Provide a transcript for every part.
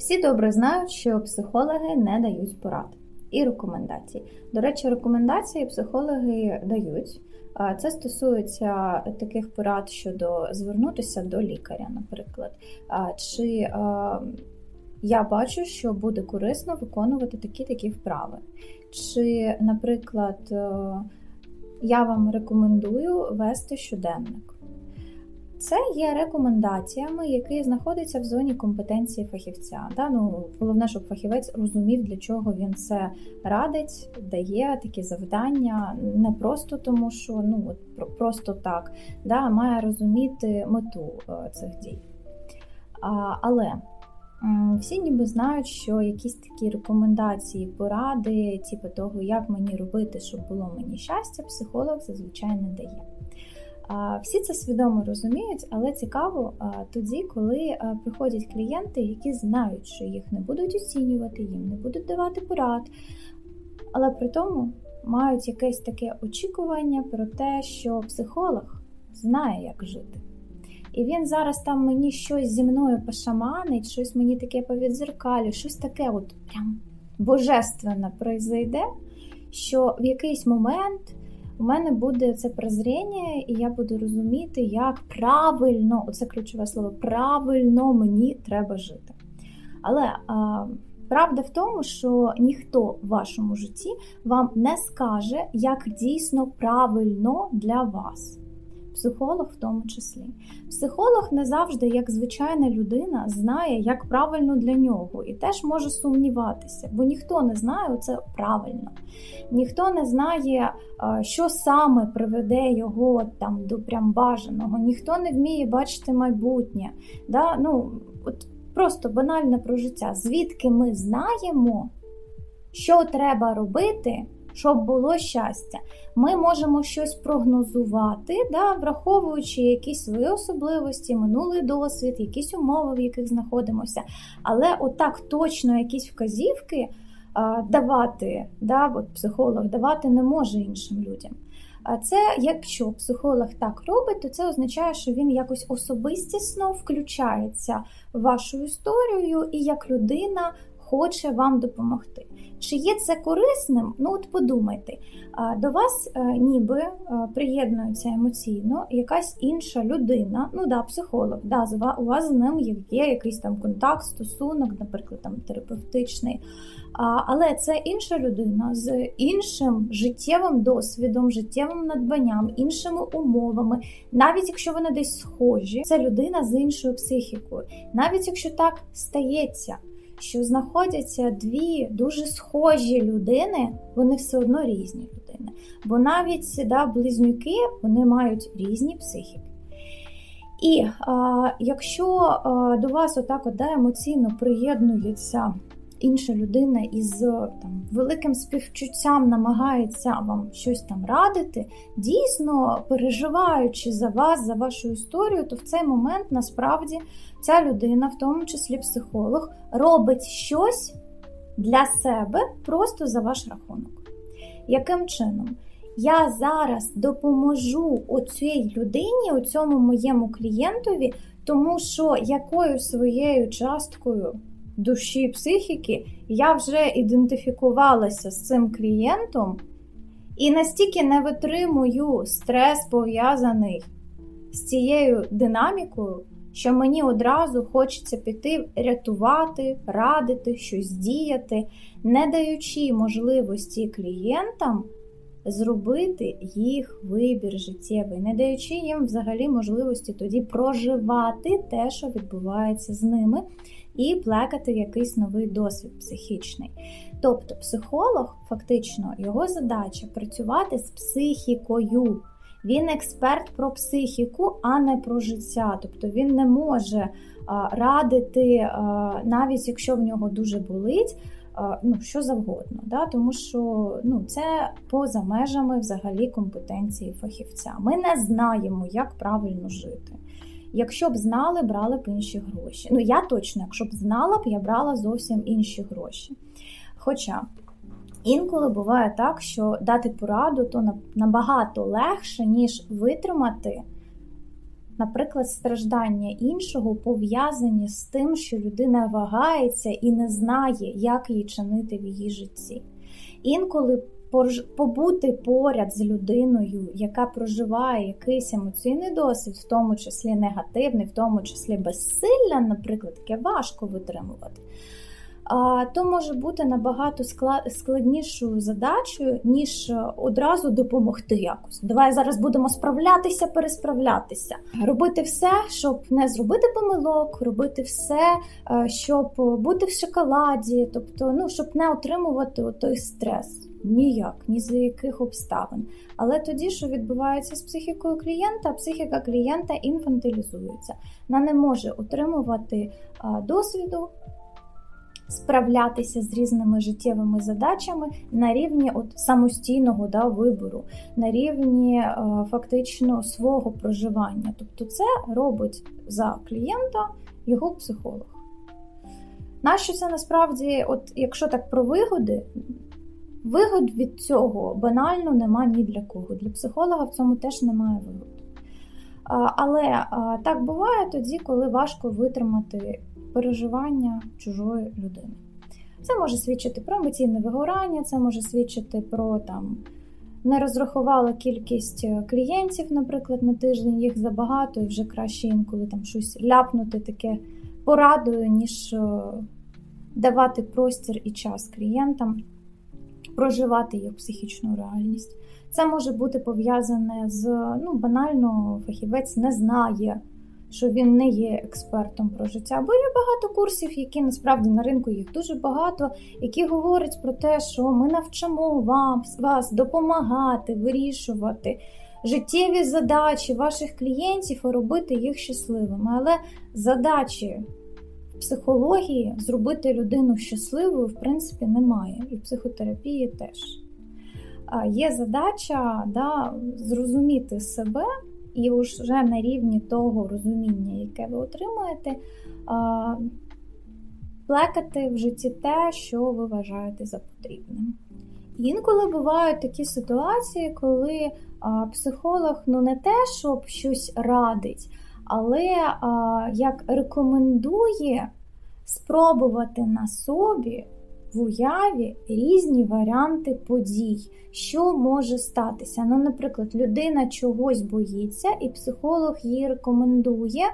Всі добре знають, що психологи не дають порад і рекомендацій. До речі, рекомендації психологи дають. Це стосується таких порад щодо звернутися до лікаря, наприклад. Чи я бачу, що буде корисно виконувати такі такі вправи. Чи, наприклад, е, я вам рекомендую вести щоденник. Це є рекомендаціями, які знаходяться в зоні компетенції фахівця. Да? Ну, головне, щоб фахівець розумів, для чого він це радить, дає такі завдання, не просто тому, що ну от просто так, да? має розуміти мету е, цих дій. А, але всі ніби знають, що якісь такі рекомендації, поради, типу того, як мені робити, щоб було мені щастя, психолог зазвичай не дає. Всі це свідомо розуміють, але цікаво тоді, коли приходять клієнти, які знають, що їх не будуть оцінювати, їм не будуть давати порад, але при тому мають якесь таке очікування про те, що психолог знає, як жити. І він зараз там мені щось зі мною пошаманить, щось мені таке повідзеркалює, щось таке от прям божественне произойде, що в якийсь момент у мене буде це прозріння, і я буду розуміти, як правильно, оце ключове слово, правильно мені треба жити. Але а, правда в тому, що ніхто в вашому житті вам не скаже, як дійсно правильно для вас. Психолог в тому числі. Психолог не завжди, як звичайна людина, знає, як правильно для нього, і теж може сумніватися, бо ніхто не знає це правильно. Ніхто не знає, що саме приведе його там до прям бажаного, ніхто не вміє бачити майбутнє. Да? Ну, от просто банально про життя. Звідки ми знаємо, що треба робити, щоб було щастя? Ми можемо щось прогнозувати, да, враховуючи якісь свої особливості, минулий досвід, якісь умови, в яких знаходимося. Але отак точно якісь вказівки а, давати, да, от психолог давати не може іншим людям. А це якщо психолог так робить, то це означає, що він якось особистісно включається в вашу історію і як людина хоче вам допомогти. Чи є це корисним? Ну от подумайте, до вас е, ніби е, приєднується емоційно якась інша людина, ну да, психолог, да, у вас з ним є якийсь там контакт, стосунок, наприклад, там терапевтичний. Але це інша людина з іншим життєвим досвідом, життєвим надбанням, іншими умовами. Навіть якщо вони десь схожі, це людина з іншою психікою. Навіть якщо так стається, що знаходяться дві дуже схожі людини, вони все одно різні людини. Бо навіть да, близнюки вони мають різні психіки. І а, якщо а, до вас отак от, да, емоційно приєднується інша людина із там, великим співчуттям намагається вам щось там радити, дійсно переживаючи за вас, за вашу історію, то в цей момент насправді ця людина, в тому числі психолог, робить щось для себе просто за ваш рахунок. Яким чином? Я зараз допоможу оцій людині, оцьому моєму клієнтові, тому що якою своєю часткою душі психіки я вже ідентифікувалася з цим клієнтом і настільки не витримую стрес пов'язаний з цією динамікою, що мені одразу хочеться піти рятувати, радити, щось діяти, не даючи можливості клієнтам зробити їх вибір життєвий, не даючи їм взагалі можливості тоді проживати те, що відбувається з ними, і плекати якийсь новий досвід психічний. Тобто, психолог, фактично, його задача працювати з психікою. Він експерт про психіку, а не про життя. Тобто він не може радити, навіть якщо в нього дуже болить, ну, що завгодно. Да? Тому що ну, це поза межами взагалі компетенції фахівця. Ми не знаємо, як правильно жити. Якщо б знали, брали б інші гроші. Ну, я точно, якщо б знала б, я брала зовсім інші гроші. Хоча інколи буває так, що дати пораду то набагато легше, ніж витримати наприклад, страждання іншого пов'язані з тим, що людина вагається і не знає, як її чинити в її житті. Інколи побути поряд з людиною, яка проживає якийсь емоційний досвід, в тому числі негативний, в тому числі безсилля, наприклад, таке важко витримувати то може бути набагато складнішою задачею, ніж е, одразу допомогти якось. Давай зараз будемо справлятися, пересправлятися, робити все, щоб не зробити помилок, робити все, е, щоб бути в шоколаді, тобто, ну щоб не отримувати той стрес. Ніяк, ні за яких обставин. Але тоді, що відбувається з психікою клієнта, психіка клієнта інфантилізується. Вона не може отримувати досвіду, справлятися з різними життєвими задачами на рівні от самостійного да, вибору, на рівні е, фактично свого проживання. Тобто, це робить за клієнта його психолог. Нащо це насправді, от якщо так про вигоди, вигод від цього банально нема ні для кого. Для психолога в цьому теж немає вигод. Але так буває тоді, коли важко витримати переживання чужої людини. Це може свідчити про емоційне вигорання, це може свідчити про там. Не розрахувала кількість е, клієнтів, наприклад, на тиждень їх забагато, і вже краще інколи там щось ляпнути таке порадою, ніж е, давати простір і час клієнтам, проживати їх психічну реальність. Це може бути пов'язане з ну, банально фахівець не знає що він не є експертом про життя. Бо є багато курсів, які насправді на ринку їх дуже багато, які говорять про те, що ми навчимо вам вас допомагати, вирішувати життєві задачі ваших клієнтів і робити їх щасливими. Але задачі психології зробити людину щасливою, в принципі, немає. І в психотерапії теж. Є задача да, зрозуміти себе і вже на рівні того розуміння, яке ви отримуєте, плекати в житті те, що ви вважаєте за потрібним. Інколи бувають такі ситуації, коли психолог ну не те, щоб щось радить, але як рекомендує спробувати на собі в уяві різні варіанти подій, що може статися. Ну, Наприклад, людина чогось боїться, і психолог їй рекомендує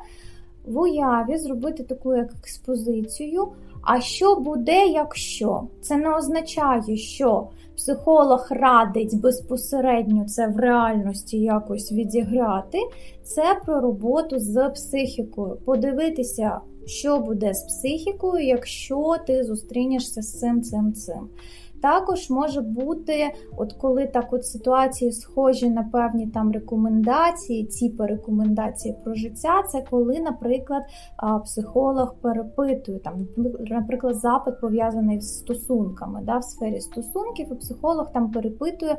в уяві зробити таку як експозицію. А що буде, якщо? Це не означає, що психолог радить безпосередньо це в реальності якось відіграти. Це про роботу з психікою. Подивитися що буде з психікою, якщо ти зустрінешся з цим цим цим. Також може бути, от коли так от ситуації схожі на певні там рекомендації, типи рекомендації про життя, це коли, наприклад, психолог перепитує там, наприклад, запит пов'язаний з стосунками, да, в сфері стосунків, і психолог там перепитує,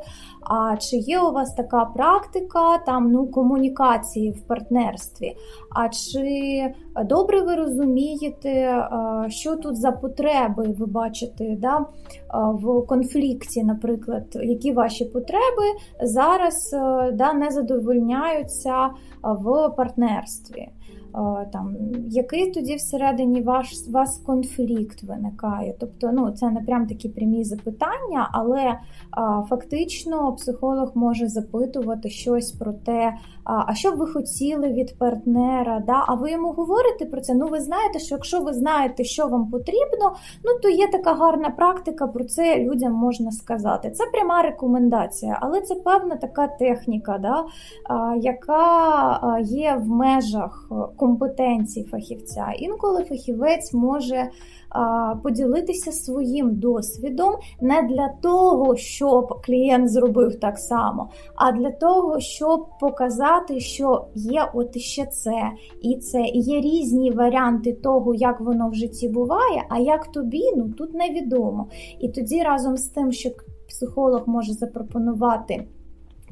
а чи є у вас така практика там ну, комунікації в партнерстві, а чи добре ви розумієте, що тут за потреби ви бачите да, в конфлікті, наприклад, які ваші потреби зараз е, да, не задовольняються е, в партнерстві. Е, там, Який тоді всередині ваш вас конфлікт виникає? Тобто, ну, це не прям такі прямі запитання, але а, фактично психолог може запитувати щось про те, а, що б ви хотіли від партнера? Да? А ви йому говорите про це? Ну, ви знаєте, що якщо ви знаєте, що вам потрібно, ну то є така гарна практика, про це людям можна сказати. Це пряма рекомендація, але це певна така техніка, да? яка є в межах компетенцій фахівця. Інколи фахівець може поділитися своїм досвідом не для того, щоб клієнт зробив так само, а для того, щоб показати, що є от ще це і це, і є різні варіанти того, як воно в житті буває, а як тобі, ну тут невідомо. І тоді разом з тим, що психолог може запропонувати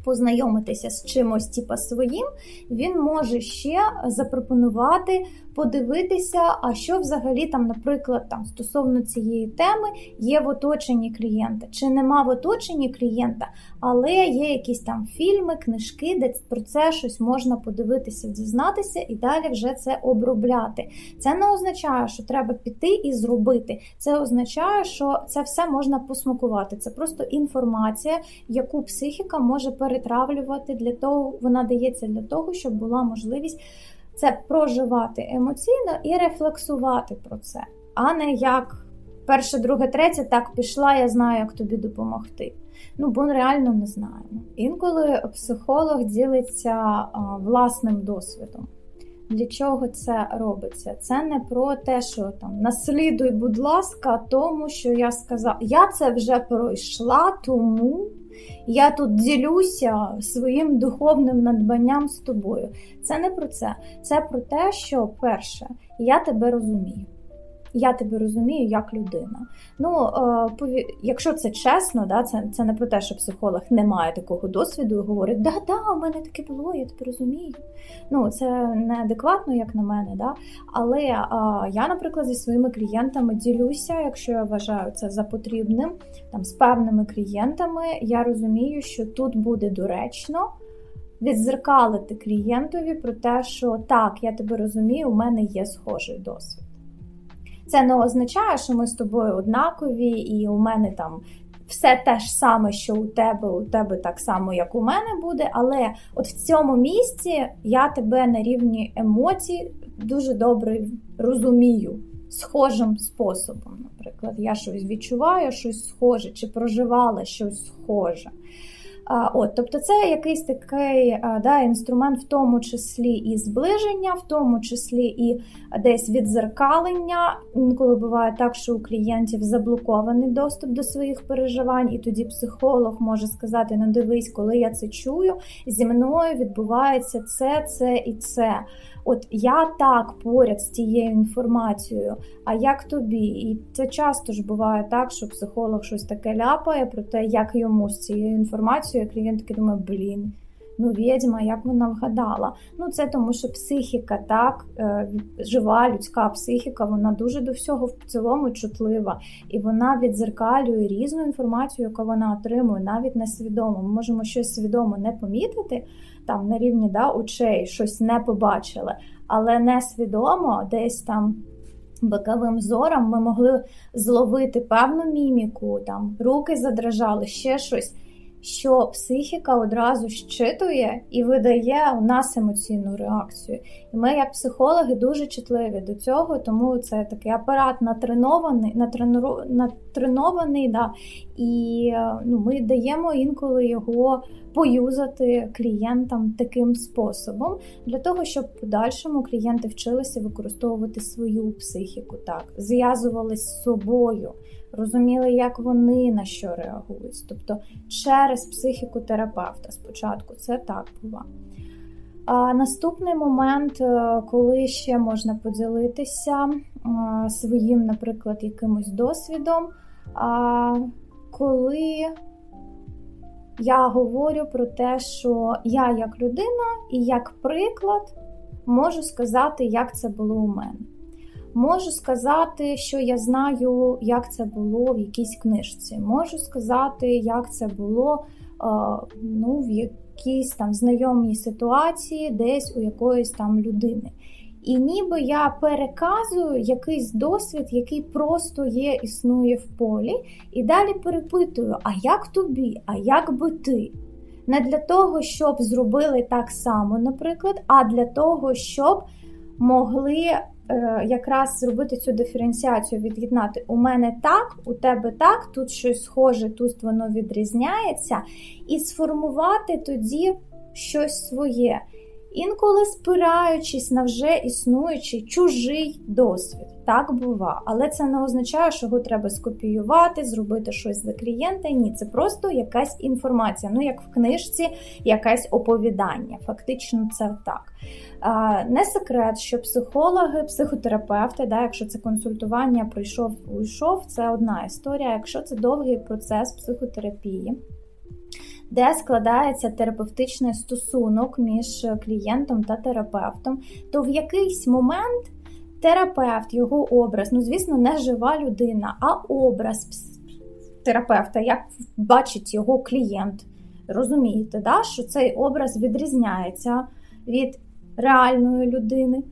познайомитися з чимось, типа своїм, він може ще запропонувати подивитися, а що взагалі там, наприклад, там стосовно цієї теми є в оточенні клієнта, чи нема в оточенні клієнта, але є якісь там фільми, книжки, де про це щось можна подивитися, дізнатися і далі вже це обробляти. Це не означає, що треба піти і зробити. Це означає, що це все можна посмакувати. Це просто інформація, яку психіка може перетравлювати для того, вона дається для того, щоб була можливість це проживати емоційно і рефлексувати про це, а не як перше, друге, третє, так пішла, я знаю, як тобі допомогти. Ну, бо реально не знаємо. Інколи психолог ділиться а, власним досвідом. Для чого це робиться? Це не про те, що там наслідуй, будь ласка, тому що я сказав. Я це вже пройшла, тому я тут ділюся своїм духовним надбанням з тобою. Це не про це. Це про те, що перше, я тебе розумію. Я тебе розумію як людина. Ну, е, якщо це чесно, да, це це не про те, що психолог не має такого досвіду і говорить, да, да, у мене таке було, я тебе розумію. Ну, це неадекватно, як на мене. Да? Але я, наприклад, зі своїми клієнтами ділюся, якщо я вважаю це за потрібним, там з певними клієнтами, я розумію, що тут буде доречно. Відзеркалити клієнтові про те, що так, я тебе розумію, у мене є схожий досвід. Це не означає, що ми з тобою однакові, і у мене там все те ж саме, що у тебе, у тебе так само, як у мене буде. Але от в цьому місці я тебе на рівні емоцій дуже добре розумію, схожим способом. Наприклад, я щось відчуваю, щось схоже, чи проживала щось схоже. От, Тобто це якийсь такий да, інструмент, в тому числі і зближення, в тому числі і десь відзеркалення. Інколи буває так, що у клієнтів заблокований доступ до своїх переживань, і тоді психолог може сказати: ну дивись, коли я це чую, зі мною відбувається це, це і це. От я так поряд з тією інформацією, а як тобі? І це часто ж буває так, що психолог щось таке ляпає про те, як йому з цією інформацією, клієнт такий думає, блін. Ну, відьма, як вона вгадала. Ну, це тому, що психіка, так, е, жива людська психіка, вона дуже до всього в цілому чутлива, і вона відзеркалює різну інформацію, яку вона отримує, навіть несвідомо. Ми можемо щось свідомо не помітити, там на рівні да, очей щось не побачили, але несвідомо десь там. Боковим зором ми могли зловити певну міміку, там руки задрожали, ще щось що психіка одразу щитує і видає у нас емоційну реакцію. І ми, як психологи, дуже чутливі до цього, тому це такий апарат натренований, натренуру, натренований, да, і ну, ми даємо інколи його поюзати клієнтам таким способом, для того, щоб в подальшому клієнти вчилися використовувати свою психіку, так, зв'язувалися з собою розуміли, як вони на що реагують. Тобто через психіку терапевта спочатку це так бува. А Наступний момент, е, коли ще можна поділитися е, своїм, наприклад, якимось досвідом, коли я говорю про те, що я як людина і як приклад можу сказати, як це було у мене. Можу сказати, що я знаю, як це було в якійсь книжці. Можу сказати, як це було ну, в якійсь там знайомій ситуації, десь у якоїсь там людини. І ніби я переказую якийсь досвід, який просто є, існує в полі, і далі перепитую: а як тобі, а як би ти? Не для того, щоб зробили так само, наприклад, а для того, щоб могли Е, якраз зробити цю диференціацію, від'єднати у мене так, у тебе так, тут щось схоже, тут воно відрізняється, і сформувати тоді щось своє. Інколи спираючись на вже існуючий чужий досвід. Так бува. Але це не означає, що його треба скопіювати, зробити щось за клієнта. Ні, це просто якась інформація. Ну, як в книжці, якесь оповідання. Фактично, це так. Не секрет, що психологи, психотерапевти, да, якщо це консультування прийшов, уйшов, це одна історія. Якщо це довгий процес психотерапії де складається терапевтичний стосунок між клієнтом та терапевтом, то в якийсь момент терапевт, його образ, ну, звісно, не жива людина, а образ терапевта, як бачить його клієнт. Розумієте, да, що цей образ відрізняється від реальної людини.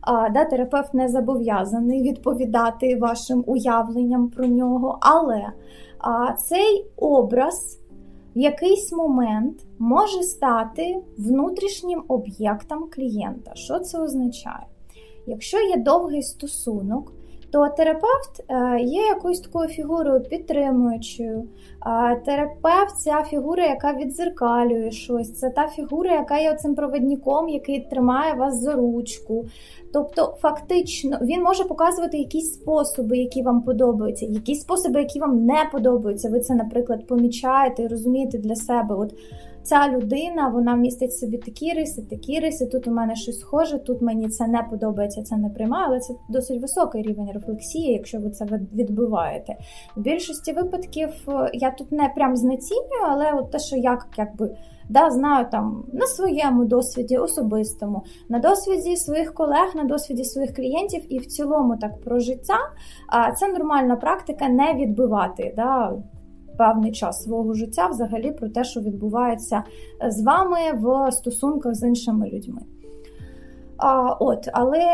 А, да, терапевт не зобов'язаний відповідати вашим уявленням про нього, але а, цей образ в якийсь момент може стати внутрішнім об'єктом клієнта. Що це означає? Якщо є довгий стосунок, то терапевт е, є якоюсь такою фігурою підтримуючою. Терапевт це фігура, яка відзеркалює щось. Це та фігура, яка є цим проводником, який тримає вас за ручку. Тобто, фактично, він може показувати якісь способи, які вам подобаються, якісь способи, які вам не подобаються. Ви це, наприклад, помічаєте і розумієте для себе. От ця людина вона містить в собі такі риси, такі риси. Тут у мене щось схоже, тут мені це не подобається, це не приймаю, але це досить високий рівень рефлексії, якщо ви це відбиваєте. В більшості випадків е, я тут не прям знецінюю, але от те, що я якби. Да, знаю там на своєму досвіді особистому, на досвіді своїх колег, на досвіді своїх клієнтів і в цілому так про життя. А це нормальна практика не відбивати да, певний час свого життя взагалі про те, що відбувається з вами в стосунках з іншими людьми. А, От, але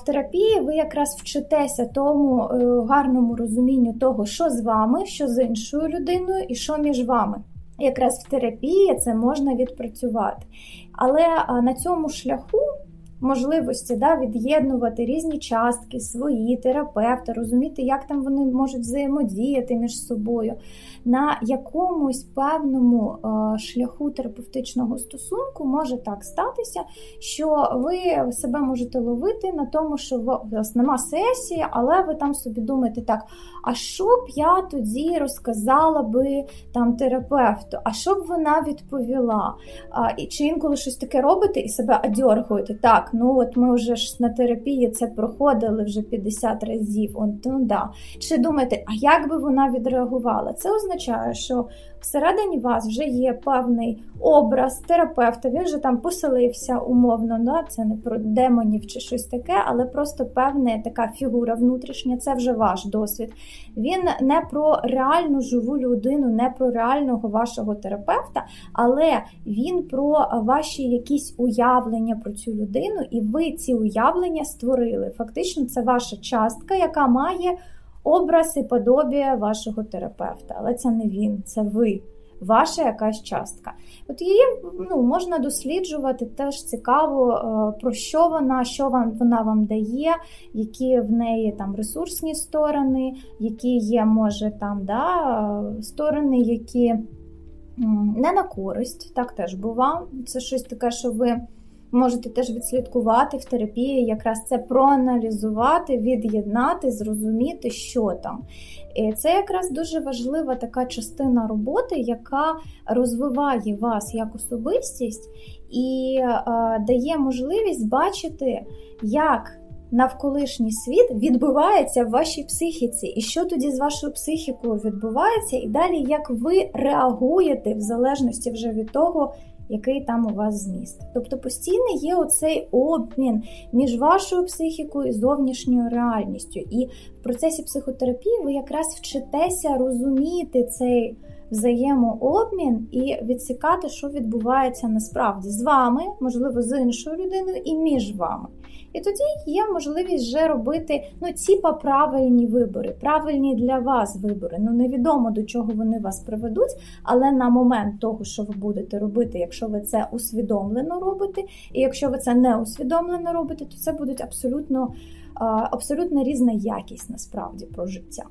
в терапії ви якраз вчитеся тому е, гарному розумінню того, що з вами, що з іншою людиною, і що між вами. Якраз в терапії це можна відпрацювати. Але на цьому шляху можливості да, від'єднувати різні частки, свої терапевти, розуміти, як там вони можуть взаємодіяти між собою. На якомусь певному е, шляху терапевтичного стосунку може так статися, що ви себе можете ловити на тому, що у вас нема сесії, але ви там собі думаєте так, а що б я тоді розказала би там терапевту, а що б вона відповіла? А, і Чи інколи щось таке робите і себе одьоргуєте? Так, ну от ми вже ж на терапії це проходили вже 50 разів. От, ну, да. Чи думаєте, а як би вона відреагувала? Це означає, що всередині вас вже є певний образ терапевта, він вже там поселився умовно, да? це не про демонів чи щось таке, але просто певна така фігура внутрішня, це вже ваш досвід. Він не про реальну живу людину, не про реального вашого терапевта, але він про ваші якісь уявлення про цю людину, і ви ці уявлення створили. Фактично, це ваша частка, яка має образ і подобія вашого терапевта. Але це не він, це ви. Ваша якась частка. От її ну, можна досліджувати, теж цікаво, про що вона, що вона вам дає, які в неї там ресурсні сторони, які є, може, там да, сторони, які не на користь, так теж бува. Це щось таке, що ви можете теж відслідкувати в терапії, якраз це проаналізувати, від'єднати, зрозуміти, що там. І Це якраз дуже важлива така частина роботи, яка розвиває вас як особистість і е, дає можливість бачити, як навколишній світ відбувається в вашій психіці, і що тоді з вашою психікою відбувається, і далі як ви реагуєте в залежності вже від того, який там у вас зміст. Тобто постійно є оцей обмін між вашою психікою і зовнішньою реальністю. І в процесі психотерапії ви якраз вчитеся розуміти цей взаємообмін і відсікати, що відбувається насправді з вами, можливо, з іншою людиною і між вами. І тоді є можливість вже робити ну, типа правильні вибори, правильні для вас вибори. Ну невідомо до чого вони вас приведуть, але на момент того, що ви будете робити, якщо ви це усвідомлено робите, і якщо ви це не усвідомлено робите, то це будуть абсолютно, абсолютно різна якість насправді про життя.